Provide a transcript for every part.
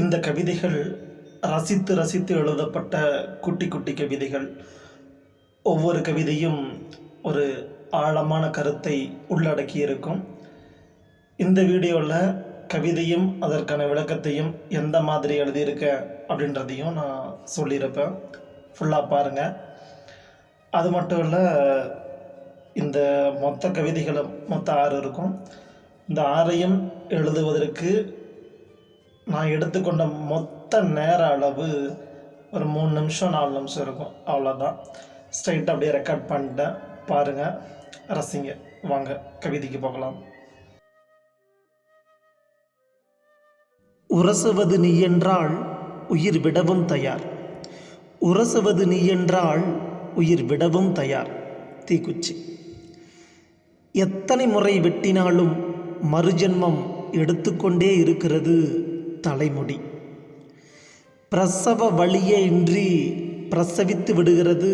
இந்த கவிதைகள் ரசித்து ரசித்து எழுதப்பட்ட குட்டி குட்டி கவிதைகள். ஒவ்வொரு கவிதையும் ஒரு ஆழமான கருத்தை உள்ளடக்கி இருக்கும் இந்த வீடியோவில் கவிதையும் அதற்கான விளக்கத்தையும் எந்த மாதிரி எழுதியிருக்க அப்படின்றதையும் நான் சொல்லியிருப்பேன். ஃபுல்லாக பாருங்கள் அது மட்டும் இல்லை இந்த மொத்த கவிதைகளும் மொத்த ஆறு இருக்கும். இந்த ஆறையும் எழுதுவதற்கு நான் எடுத்துக்கொண்ட மொத்த நேர அளவு ஒரு மூணு நிமிஷம் நாலு நிமிஷம் இருக்கும். அவ்வளோதான் ஸ்ட்ரைட்டாக அப்படியே ரெக்கார்ட் பண்ணிட்டேன். பாருங்கள் ரசிங்க. வாங்க கவிதைக்கு போகலாம். உரசுவது நீ என்றால் உயிர் விடவும் தயார். உரசுவது நீ என்றால் உயிர் விடவும் தயார். தீக்குச்சி. எத்தனை முறை வெட்டினாலும் மறுஜென்மம் எடுத்துக்கொண்டே இருக்கிறது. தலைமுடி. பிரசவ வழியே இன்றி பிரசவித்து விடுகிறது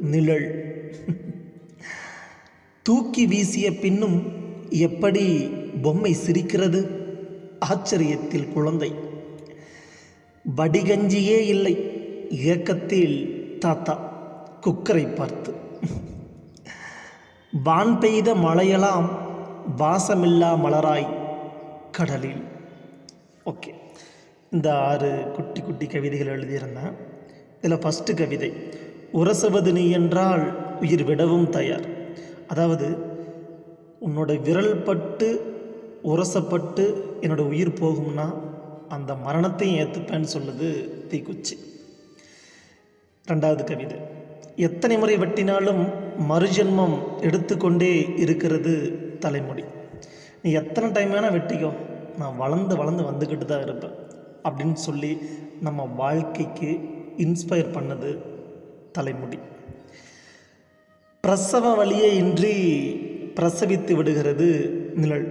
நிழல். தூக்கி வீசிய பின்னும் எப்படி பொம்மை சிரிக்கிறது? ஆச்சரியத்தில் குழந்தை. வடிகஞ்சியே இல்லை இயக்கத்தில் தாத்தா குக்கரை பார்த்து. வான் பெய்த மழையெல்லாம் வாசமில்லா மலராய் கடலில். ஓகே. இந்த ஆறு குட்டி குட்டி கவிதைகள் எழுதியிருந்தேன். இதில் ஃபஸ்ட்டு கவிதை உரசுவது நீ என்றால் உயிர் விடவும் தயார். அதாவது உன்னோட விரல் பட்டு உரசப்பட்டு என்னோட உயிர் போகும்னா அந்த மரணத்தையும் ஏற்றுப்பேன்னு சொல்லுது தீக்குச்சி. ரெண்டாவது கவிதை எத்தனை முறை வெட்டினாலும் மறுஜென்மம் எடுத்துக்கொண்டே இருக்கிறது தலைமுடி. நீ எத்தனை டைம் வேணால் வெட்டிக்கோ. நான் வளர்ந்து வளர்ந்து வந்துக்கிட்டு தான் இருப்பேன் அப்படின்னு சொல்லி நம்ம வாழ்க்கைக்கு இன்ஸ்பயர் பண்ணது தலைமுடி. பிரசவ வழியே இன்றி பிரசவித்து விடுகிறது நிழல்.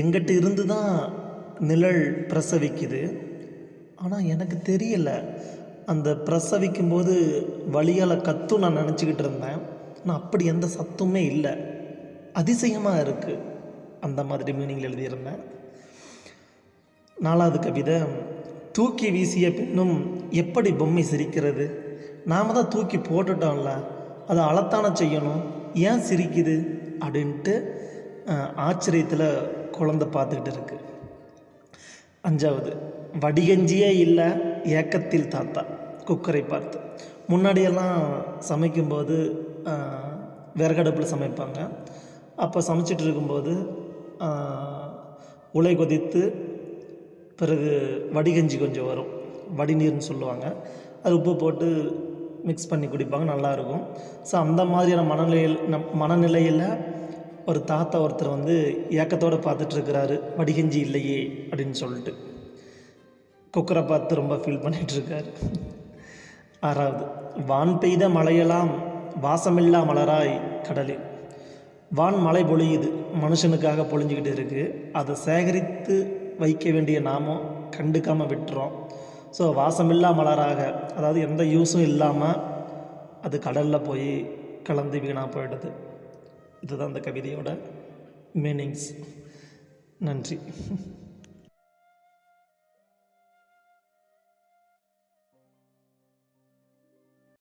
எங்கிட்ட இருந்து தான் நிழல் பிரசவிக்குது. ஆனால் எனக்கு தெரியல. அந்த பிரசவிக்கும்போது வழியால் கத்தும் நான் நினச்சிக்கிட்டு இருந்தேன். ஆனால் அப்படி எந்த சத்துமே இல்லை. அதிசயமாக இருக்குது அந்த மாதிரி மீனிங்கில் எழுதியிருந்தேன். நாலாவது கவிதை தூக்கி வீசிய பின்னும் எப்படி பொம்மை சிரிக்கிறது? நாம் தான் தூக்கி போட்டுட்டோம்ல அதை அளத்தான செய்யணும். ஏன் சிரிக்குது? அப்படின்ட்டு ஆச்சரியத்தில் குழந்த பார்த்துக்கிட்டு இருக்கு. அஞ்சாவது வடிகஞ்சியே இல்லை ஏக்கத்தில் தாத்தா. குக்கரை பார்த்து. முன்னாடியெல்லாம் சமைக்கும்போது விறகடுப்பில் சமைப்பாங்க. அப்போ சமைச்சிட்டு இருக்கும்போது உலை கொதித்து பிறகு வடிகஞ்சி கொஞ்சம் வரும். வடிநீர்னு சொல்லுவாங்க. அது உப்பு போட்டு மிக்ஸ் பண்ணி குடிப்பாங்க நல்லாயிருக்கும். ஸோ அந்த மாதிரியான மனநிலையில் நம் மனநிலையில் ஒரு தாத்தா ஒருத்தர் வந்து ஏக்கத்தோடு பார்த்துட்ருக்கிறாரு. வடிகஞ்சி இல்லையே அப்படின்னு சொல்லிட்டு. குக்கரை பார்த்து ரொம்ப ஃபீல் பண்ணிகிட்ருக்காரு ஆறாவது வான் பெய்த மழையெல்லாம் வாசமில்லா மலராய் கடலில். வான் மழை பொழியுது. மனுஷனுக்காக பொழிஞ்சிக்கிட்டு இருக்குது அதை சேகரித்து வைக்க வேண்டிய நாமும் கண்டுக்காமல் விட்டுறோம். ஸோ வாசமில்லா மலராக அதாவது எந்த யூஸும் இல்லாமல் அது கடலில் போய் கலந்து வீணாக போயிடுது. இதுதான் அந்த கவிதையோட மீனிங்ஸ் நன்றி.